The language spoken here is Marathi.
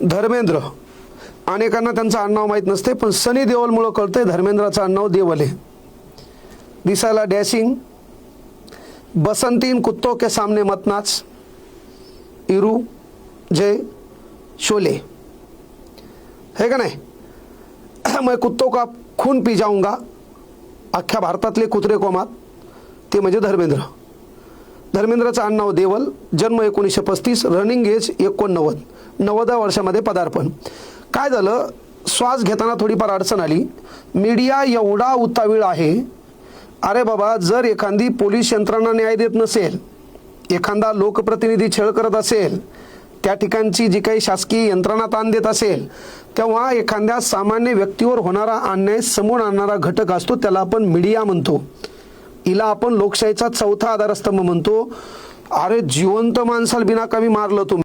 धर्मेंद्र. अनेकांना त्यांचं आडनाव माहीत नसते पण सनी देवलमुळं कळतंय धर्मेंद्राचं आडनाव देवल. आहे दिसायला डॅशिंग बसंतीन कुत्तो के सामने मतनाच इरू जय शोले. है का नाही? मैं कुत्तो का खून पी जाऊंगा अख्ख्या भारतातले कुत्रे कोमात ते म्हणजे धर्मेंद्र. धर्मेंद्रचं आडनाव देवल जन्म एकोणीसशे पस्तीस रनिंग एज एकोणनव्वद नव्वदा वर्षामध्ये पदार्पण. काय झालं? श्वास घेताना थोडीफार अडचण आली. मीडिया एवढा उतावीळ आहे. अरे बाबा जर एखादी पोलीस यंत्रणा न्याय देत नसेल एखादा लोकप्रतिनिधी छळ करत असेल त्या ठिकाणची जी काही शासकीय यंत्रणा ताण देत असेल तेव्हा एखाद्या सामान्य व्यक्तीवर होणारा अन्याय समोर आणणारा घटक असतो त्याला आपण मीडिया म्हणतो. हिला आपण लोकशाहीचा चौथा आधारस्तंभ म्हणतो. अरे जिवंत माणसाला बिनाकामी मारलं तुम्ही.